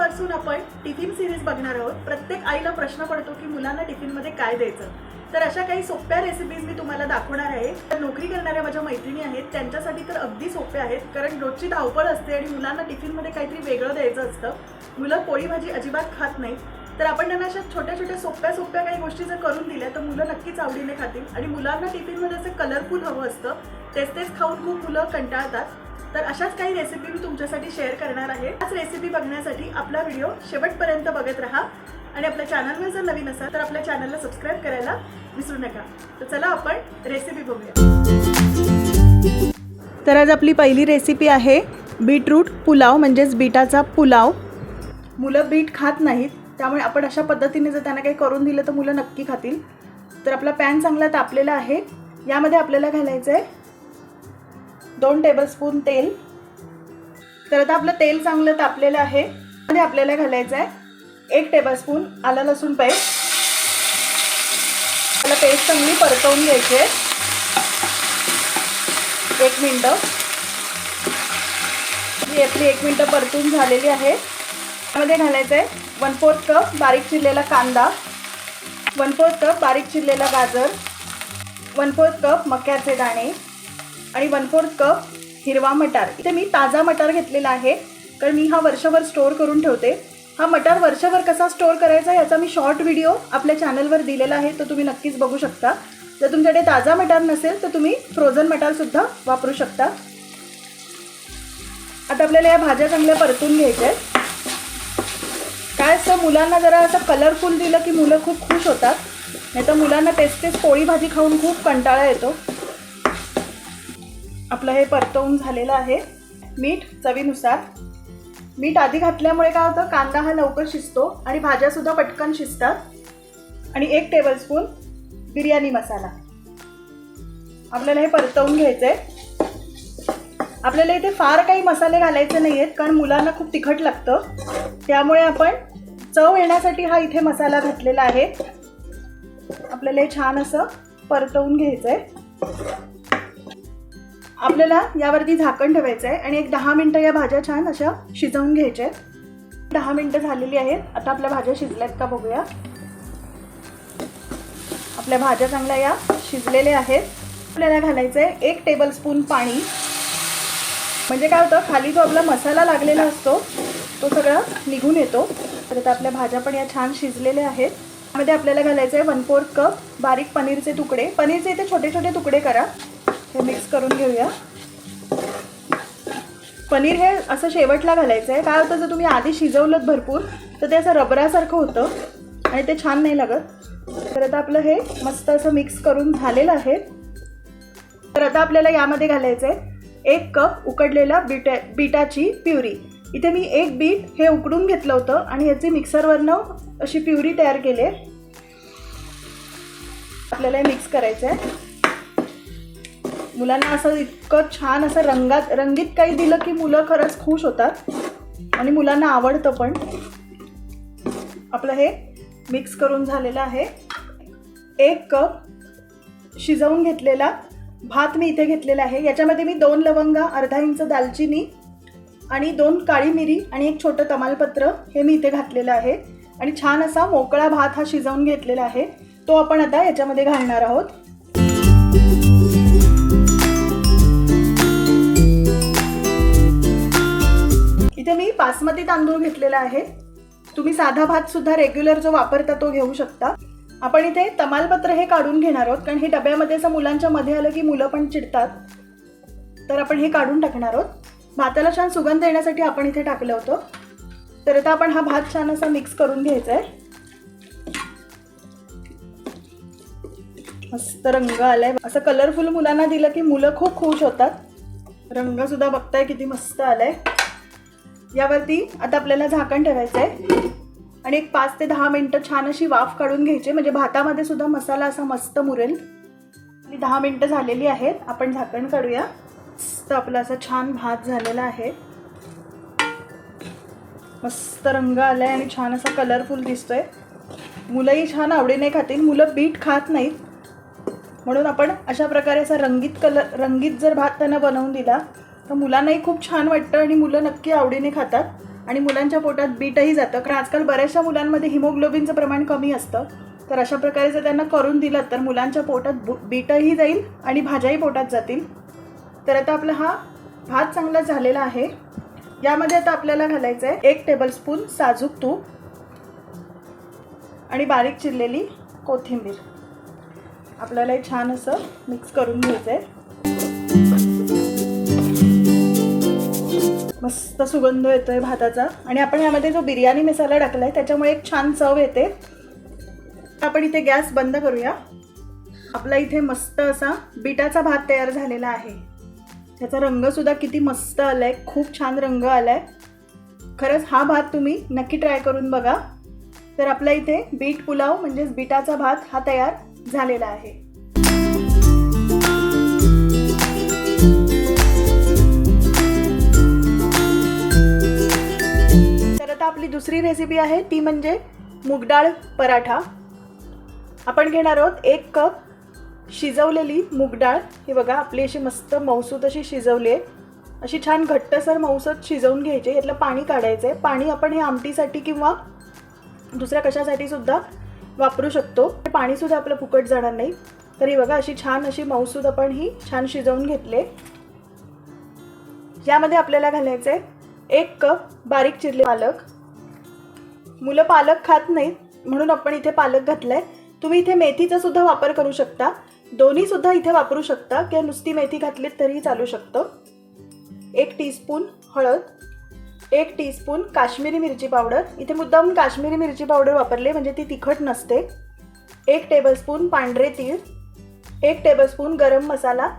आजपासून आपण tiffin series बघणार आहोत. प्रत्येक आईला प्रश्न पडतो की मुलांना टिफिनमध्ये काय द्यायचं? तर अशा काही सोप्या रेसिपीज मी तुम्हाला दाखवणार आहे. तर नोकरी करणाऱ्या माझ्या मैत्रिणी आहेत. त्यांच्यासाठी तर अगदी सोप्या आहेत. कारण रोजची धावपळ असते आणि मुलांना टिफिनमध्ये काहीतरी वेगळं द्यायचं असतं. मुलं पोळी भाजी अजिबात खात नाहीत. तर आपण त्यांना अशा छोट्या छोट्या सोप्या सोप्या काही गोष्टी जर करून दिल्या तर मुलं नक्कीच आवडीने खातील. आणि मुलांना टिफिनमध्ये असं कलरफुल हवं असतं. तेच तेच खाऊन खूप मुलं कंटाळतात. तर अशाच काही रेसिपी मी तुमच्यासाठी शेअर करणार आहे. आज रेसिपी बघण्यासाठी आपला व्हिडिओ शेवटपर्यंत बघत राहा. आणि आपल्या चॅनलवर जर नवीन असाल तर आपल्या चॅनलला सबस्क्राईब करायला विसरू नका. तर चला आपण रेसिपी बघूया. तर आज आपली पहिली रेसिपी आहे बीटरूट पुलाव म्हणजेच बीटाचा पुलाव. मुलं बीट खात नाहीत त्यामुळे आपण अशा पद्धतीने जर त्यांना काही करून दिलं तर मुलं नक्की खातील. तर आपला पॅन चांगला तापलेला आहे. यामध्ये आपल्याला घालायचं आहे दोन टेबलस्पून तेल. तर आता आपलं तेल चांगलं तापलेलं आहे. आणि आपल्याला घालायचं आहे एक टेबलस्पून आलं लसूण पेस्ट. त्याला पेस्ट चांगली परतवून घ्यायची आहे. एक मिनटं. ही आपली एक मिनटं परतून झालेली आहे. त्यामध्ये घालायचं आहे वन फोर्थ कप बारीक चिरलेला कांदा वन फोर्थ कप बारीक चिरलेला गाजर वन फोर्थ कप मक्याचे दाणे आणि वन फोर्थ कप हिरवा मटार. इथे मी ताजा मटार घेतलेला आहे कारण मी हा वर्षभर स्टोअर करून ठेवते. हा मटार वर्षभर कसा स्टोअर करायचा याचा मी शॉर्ट व्हिडिओ आपल्या चॅनलवर दिलेला आहे तो तुम्ही नक्कीच बघू शकता. जर तुमच्याकडे ताजा मटार नसेल तर तुम्ही फ्रोझन मटारसुद्धा वापरू शकता. आता आपल्याला या भाज्या चांगल्या परतून घ्यायच्या आहेत काय असतं मुलांना जरा असं कलरफुल दिलं की मुलं खूप खुश होतात. नाही तर मुलांना तेच तेच पोळी भाजी खाऊन खूप कंटाळा येतो. आपलं हे परतवून झालेलं आहे. मीठ चवीनुसार. मीठ आधी घातल्यामुळे काय होतं? कांदा हा लवकर शिजतो आणि भाज्यासुद्धा पटकन शिजतात. आणि एक टेबलस्पून बिर्याणी मसाला. आपल्याला हे परतवून घ्यायचं आहे आपल्याला इथे फार काही मसाले घालायचे नाही आहेत कारण मुलांना खूप तिखट लागतं. त्यामुळे आपण चव येण्यासाठी हा इथे मसाला घातलेला आहे. आपल्याला हे छान असं परतवून घ्यायचं आहे आपल्याला यावरती झाकण ठेवायचं आहे आणि एक दहा मिनटं या भाज्या छान अशा शिजवून घ्यायच्या आहेत. दहा मिनटं झालेली आहेत. आता आपल्या भाज्या शिजल्यात का बघूया. आपल्या भाज्या चांगल्या या शिजलेल्या आहेत. आपल्याला घालायचं आहे एक टेबलस्पून पाणी. म्हणजे काय होतं खाली जो आपला मसाला लागलेला असतो तो सगळा निघून येतो. तर आता आपल्या भाज्या पण या छान शिजलेल्या आहेत. त्यामध्ये आपल्याला घालायचं आहे वन फोर्थ कप बारीक पनीरचे तुकडे. पनीरचे इथे छोटे छोटे तुकडे करा. हे मिक्स करून घेऊया. पनीर हे असं शेवटला घालायचं आहे काय होतं जर तुम्ही आधी शिजवलं भरपूर तर ते असं रबरासारखं होतं आणि ते छान नाही लागत. तर आता आपलं हे मस्त असं मिक्स करून झालेलं आहे. तर आता आपल्याला यामध्ये घालायचं आहे एक कप उकडलेला बिटा बीटाची प्युरी. इथे मी एक बीट हे उकडून घेतलं होतं आणि याची मिक्सरवरनं अशी प्युरी तयार केली आहे. आपल्याला हे मिक्स करायचं आहे मुलांना असं इतकं छान असं रंगात रंगीत काही दिलं की मुलं खरंच खुश होतात. आणि मुलांना आवडतं पण. आपलं हे मिक्स करून झालेलं आहे. एक कप शिजवून घेतलेला भात मी इथे घेतलेला आहे. याच्यामध्ये मी दोन लवंगा अर्धा इंच दालचिनी आणि दोन काळी मिरी आणि एक छोटं तमालपत्र हे मी इथे घातलेलं आहे. आणि छान असा मोकळा भात हा शिजवून घेतलेला आहे. तो आपण आता याच्यामध्ये घालणार आहोत. बासमती तांदूळ घेतलेला आहे. तुम्ही साधा भात सुद्धा रेग्युलर जो वापरता तो घेऊ शकता. आपण इथे तमालपत्र हे काढून घेणार आहोत कारण हे डब्यामध्ये असं मुलांच्या मध्ये आलं की मुलं पण चिडतात. तर आपण हे काढून टाकणार आहोत. भाताला छान सुगंध येण्यासाठी आपण इथे टाकलं होतं. तर आता आपण हा भात छान असा मिक्स करून घ्यायचा आहे. मस्त रंग आलाय. असं कलरफुल मुलांना दिलं की मुलं खूप खुश होतात. रंग सुद्धा बघताय किती मस्त आलाय. यावरती आता आपल्याला झाकण ठेवायचं आहे आणि एक पाच ते दहा मिनटं छान अशी वाफ काढून घ्यायची. म्हणजे भातामध्ये सुद्धा मसाला असा मस्त मुरेल. आणि दहा मिनटं झालेली आहेत. आपण झाकण काढूया. मस्त आपला असा छान भात झालेला आहे. मस्त रंग आलाय आणि छान असा कलरफुल दिसतोय. मुलंही छान आवडीने खातील. मुलं बीट खात नाहीत. म्हणून आपण अशा प्रकारे असा रंगीत कलर रंगीत जर भात त्यांना बनवून दिला तर मुलांनाही खूप छान वाटतं आणि मुलं नक्की आवडीने खातात आणि मुलांच्या पोटात बीटही जातं. कारण आजकाल बऱ्याचशा मुलांमध्ये हिमोग्लोबिनचं प्रमाण कमी असतं. तर अशा प्रकारे जर त्यांना करून दिलं तर मुलांच्या पोटात बु बीटही जाईल आणि भाज्याही पोटात जातील. तर आता आपला हा भात चांगला झालेला आहे. यामध्ये आता आपल्याला घालायचं आहे एक टेबलस्पून साजूक तूप आणि बारीक चिरलेली कोथिंबीर. आपल्याला हे छान असं मिक्स करून घ्यायचं आहे मस्त सुगंध येतोय भाताचा. आणि आपण यामध्ये जो बिर्याणी मसाला टाकला आहे त्याच्यामुळे एक छान चव येते. आपण इथे गॅस बंद करूया. आपला इथे मस्त असा बिटाचा भात तयार झालेला आहे. त्याचा रंगसुद्धा किती मस्त आला आहे खूप छान रंग आला आहे खरंच हा भात तुम्ही नक्की ट्राय करून बघा. तर आपल्या इथे बीट पुलाव म्हणजेच बिटाचा भात हा तयार झालेला आहे. आता आपली दुसरी रेसिपी आहे ती म्हणजे मुगडाळ पराठा. आपण घेणार आहोत एक कप शिजवलेली मुगडाळ. ही बघा आपली अशी मस्त मौसूत अशी शिजवली आहे. अशी छान घट्टसर मौसूत शिजवून घ्यायची. यातलं पाणी काढायचं आहे पाणी आपण हे आमटीसाठी किंवा दुसऱ्या कशासाठी सुद्धा वापरू शकतो. पाणीसुद्धा आपलं फुकट जाणार नाही. तर ही बघा अशी छान अशी मौसूद आपण ही छान शिजवून घेतले. यामध्ये आपल्याला घालायचं आहे एक कप बारीक चिरले पालक. मुलं पालक खात नाहीत म्हणून आपण इथे पालक घातलाय. तुम्ही इथे मेथीचा सुद्धा वापर करू शकता. दोन्ही सुद्धा इथे वापरू शकता. किंवा नुसती मेथी घातलीत तरीही चालू शकतं. एक टीस्पून हळद. एक टीस्पून काश्मीरी मिरची पावडर. इथे मुद्दाम काश्मीरी मिरची पावडर वापरले म्हणजे ती तिखट नसते. एक टेबलस्पून पांढरे तीळ. एक टेबलस्पून गरम मसाला.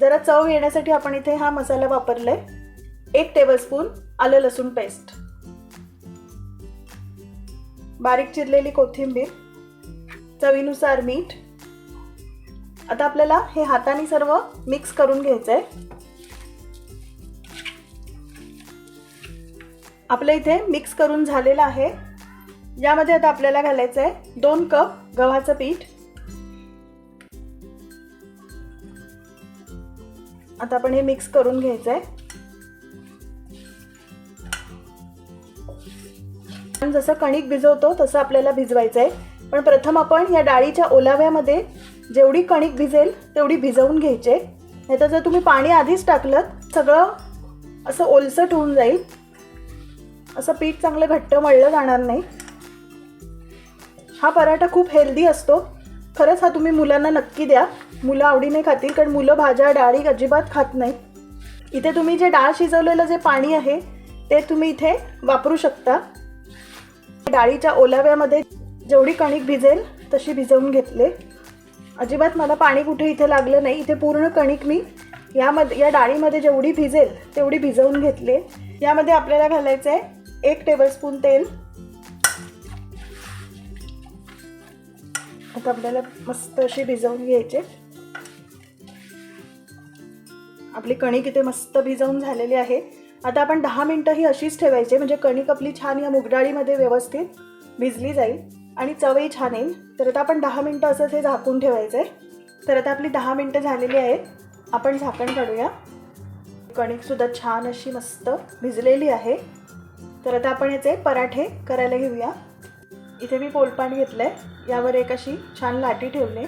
जरा चव येण्यासाठी आपण इथे हा मसाला वापरला आहे एक टेबलस्पून आलं लसूण पेस्ट बारीक चिरलेली कोथिंबीर चवीनुसार मीठ. आता आपल्याला हे हाताने सर्व मिक्स करून घ्यायचं आहे आपल्या इथे मिक्स करून झालेलं आहे. यामध्ये आता आपल्याला घालायचं आहे दोन कप गव्हाचं पीठ. आता आपण हे मिक्स करून घ्यायचं आहे जसं कणिक भिजवतो तसं आपल्याला भिजवायचं आहे पण प्रथम आपण या डाळीच्या ओलाव्यामध्ये जेवढी कणिक भिजेल तेवढी भिजवून घ्यायचे. नाही तर जर तुम्ही पाणी आधीच टाकलं सगळं असं ओलसट होऊन जाईल. असं पीठ चांगलं घट्ट मळलं जाणार नाही. हा पराठा खूप हेल्दी असतो. खरंच हा तुम्ही मुलांना नक्की द्या. मुलं आवडीने खातील कारण मुलं भाज्या डाळी अजिबात खात नाही इथे तुम्ही जे डाळ शिजवलेलं जे पाणी आहे ते तुम्ही इथे वापरू शकता. डाळीच्या ओलाव्यामध्ये जेवढी कणिक भिजेल तशी भिजवून घेतले. अजिबात मला पाणी कुठे इथे लागलं नाही. इथे पूर्ण कणिक मी यामध्ये या डाळीमध्ये जेवढी भिजेल तेवढी भिजवून घेतले. यामध्ये आपल्याला घालायचं आहे एक टेबलस्पून तेल. आता आपल्याला मस्त अशी भिजवून घ्यायचे. आपली कणिक इथे मस्त भिजवून झालेली आहे. आता आपण दहा मिनटं ही अशीच ठेवायची म्हणजे कणिक आपली छान या मुगडाळीमध्ये व्यवस्थित भिजली जाईल आणि चवही छान येईल. तर आता आपण दहा मिनटं असंच हे झाकून ठेवायचं आहे तर आता आपली दहा मिनटं झालेली आहेत. आपण झाकण काढूया. कणिकसुद्धा छान अशी मस्त भिजलेली आहे. तर आता आपण याचे पराठे करायला घेऊया. इथे मी पोलपाट घेतलं आहे यावर एक अशी छान लाटी ठेवली.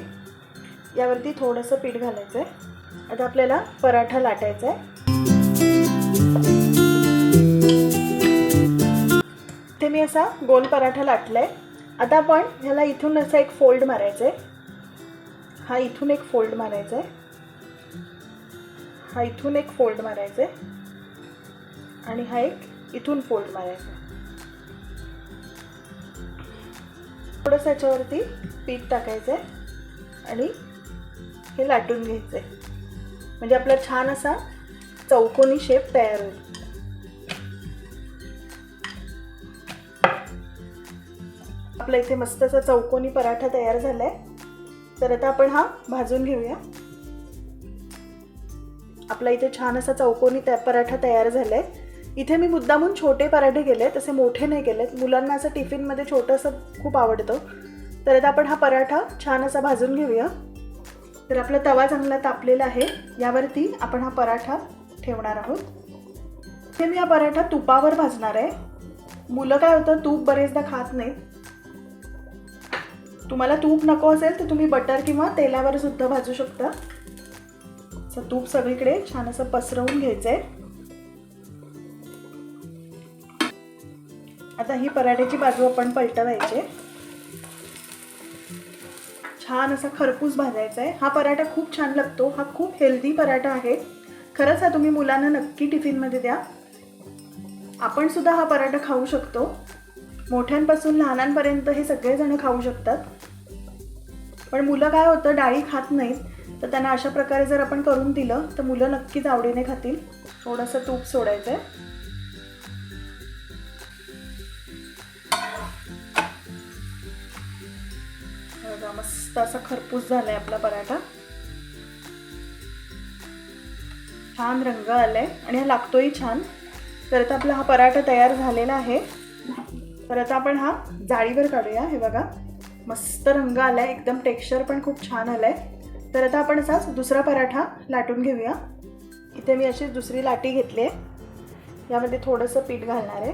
यावरती थोडंसं पीठ घालायचं आहे आता आपल्याला पराठा लाटायचा आहे इथे मी असा गोल पराठा लाटला आहे आता आपण ह्याला इथून असा एक फोल्ड मारायचा आहे हा इथून एक फोल्ड मारायचा आहे हा इथून एक फोल्ड मारायचा आहे आणि हा एक इथून फोल्ड मारायचा आहे थोडंसं याच्यावरती पीठ टाकायचं आहे आणि हे लाटून घ्यायचं आहे म्हणजे आपला छान असा चौकोनी शेप तयार होईल. आपला इथे मस्त असा चौकोनी पराठा तयार झाला आहे तर आता आपण हा भाजून घेऊया. आपला इथे छान असा चौकोनी त्या पराठा तयार झाला आहे इथे मी मुद्दामून छोटे पराठे केले तसे मोठे नाही केलेत. मुलांना असं टिफिनमध्ये छोटंसं खूप आवडतं. तर आता आपण हा पराठा छान असा भाजून घेऊया. तर आपला तवा चांगला तापलेला आहे. यावरती आपण हा पराठा ठेवणार आहोत. हे मी हा पराठा तुपावर भाजणार आहे. मुलं काय होतं तूप बरेचदा खात नाहीत. तुम्हाला तूप नको असेल तर तुम्ही बटर किंवा तेलावर सुद्धा भाजू शकता. असं तूप सगळीकडे छान असं पसरवून घ्यायचंय. आता ही पराठ्याची बाजू आपण पलटवायची. छान असा खरपूस भाजायचा आहे हा पराठा खूप छान लागतो. हा खूप हेल्दी पराठा आहे. खरंच हा तुम्ही मुलांना नक्की टिफिनमध्ये द्या. आपण सुद्धा हा पराठा खाऊ शकतो. मोठ्यांपासून लहानांपर्यंत हे सगळेजण खाऊ शकतात. पण मुलं काय होतं डाळी खात नाहीत. तर त्यांना अशा प्रकारे जर आपण करून दिलं तर मुलं नक्कीच आवडीने खातील. थोडंसं तूप सोडायचं आहे मस्त असा खरपूस झालाय आपला पराठा. छान रंग आलाय आणि हा लागतोही छान. तर आता आपला हा पराठा तयार झालेला आहे. तर आता आपण हा जाळीवर काढूया हे बघा. मस्त रंग आलाय एकदम टेक्स्चर पण खूप छान आलंय. तर आता आपण असाच दुसरा पराठा लाटून घेऊया. इथे मी अशी दुसरी लाटी घेतली आहे. यामध्ये थोडंसं पीठ घालणार आहे.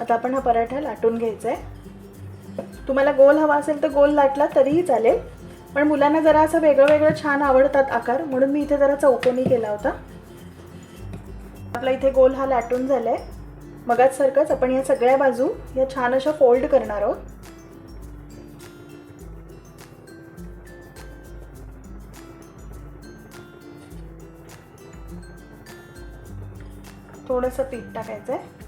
आता आपण हा पराठा लाटून घ्यायचा आहे तुम्हाला गोल हवा असेल तर गोल लाटला तरीही चालेल. पण मुलांना जरा असं वेगळं वेगळं छान आवडतात आकार म्हणून मी इथे जरा चौकोनी केला होता. आपला इथे गोल हा लाटून झाला आहे मगाचसारखंच आपण या सगळ्या बाजू या छान अशा फोल्ड करणार आहोत. थोडंसं पीठ टाकायचं आहे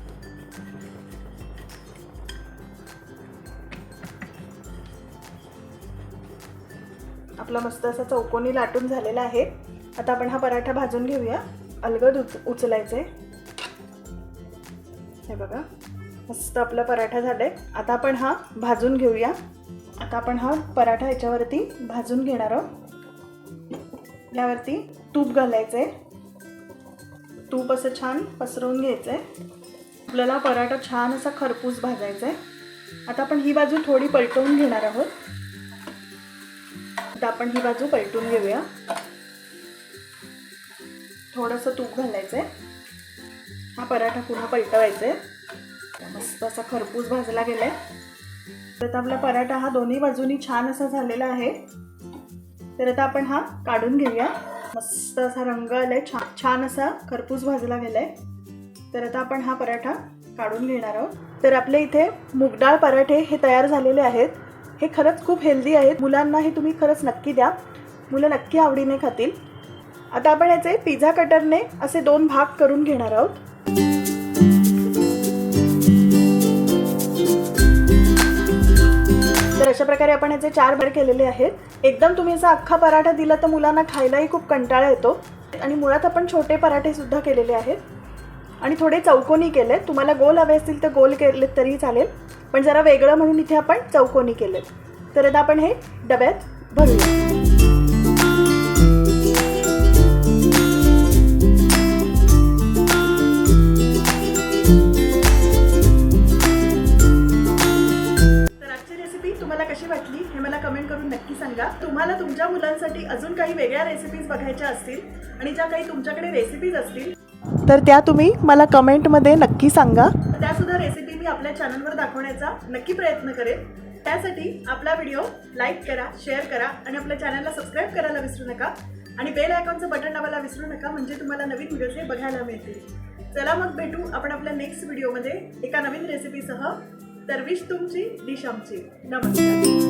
आपला मस्त असा चौकोनी लाटून झालेला आहे. आता आपण हा पराठा भाजून घेऊया. अलगद उच उचलायचे हे बघा मस्त आपला पराठा झालाय. आता आपण हा भाजून घेऊया. आता आपण हा पराठा याच्यावरती भाजून घेणार आहोत. यावरती तूप घालायचं आहे तूप असं छान पसरवून घ्यायचं आहे आपल्याला पराठा छान असा खरपूस भाजायचा आहे आता आपण ही बाजू थोडी पलटवून घेणार आहोत. आता आपण ही बाजू पलटून घेऊया. थोडंसं तूप घालायचं आहे हा पराठा पुन्हा पलटवायचा आहे मस्त असा खरपूस भाजला गेलाय. तर आता आपला पराठा हा दोन्ही बाजूनी छान असा झालेला आहे. तर आता आपण हा काढून घेऊया. मस्त असा रंग आलाय. छान छान असा खरपूस भाजला गेलाय. तर आता आपण हा पराठा काढून घेणार आहोत. तर आपल्या इथे मुगडाळ पराठे हे तयार झालेले आहेत. हे खरंच खूप हेल्दी आहेत. मुलांना हे तुम्ही खरंच नक्की द्या. मुलं नक्की आवडीने खातील. आता आपण याचे पिझ्झा कटरने असे दोन भाग करून घेणार आहोत. तर अशा प्रकारे आपण याचे चार भाग केलेले आहेत एकदम तुम्ही असा अख्खा पराठा दिला तर मुलांना खायलाही खूप कंटाळा येतो. आणि मुळात आपण छोटे पराठेसुद्धा केलेले आहेत. आणि थोडे चौकोनी केले तुम्हाला गोल हवे असतील तर गोल केलेत तरी चालेल. पण जरा वेगळं म्हणून इथे आपण चौकोनी केले तर आता आपण हे डब्यात भरूया. तुम्हाला कशी वाटली हे मला कमेंट करून नक्की सांगा. तुम्हाला तुमच्या मुलांसाठी अजून काही वेगळ्या रेसिपीज बघायच्या असतील आणि ज्या काही तुमच्याकडे रेसिपीज असतील तर त्या तुम्ही मला कमेंटमध्ये नक्की सांगा. त्या सुद्धा रेसिपी मी आपल्या चॅनलवर दाखवण्याचा नक्की प्रयत्न करेन. त्यासाठी आपला व्हिडिओ लाईक करा शेअर करा आणि आपल्या चॅनलला सबस्क्राईब करायला विसरू नका. आणि बेल आयकॉनचं बटन दाबायला विसरू नका म्हणजे तुम्हाला नवीन व्हिडिओज हे बघायला मिळतील. चला मग भेटू आपण आपल्या नेक्स्ट व्हिडिओमध्ये एका नवीन रेसिपीसह तर तुमची डिश आमची. नमस्कार.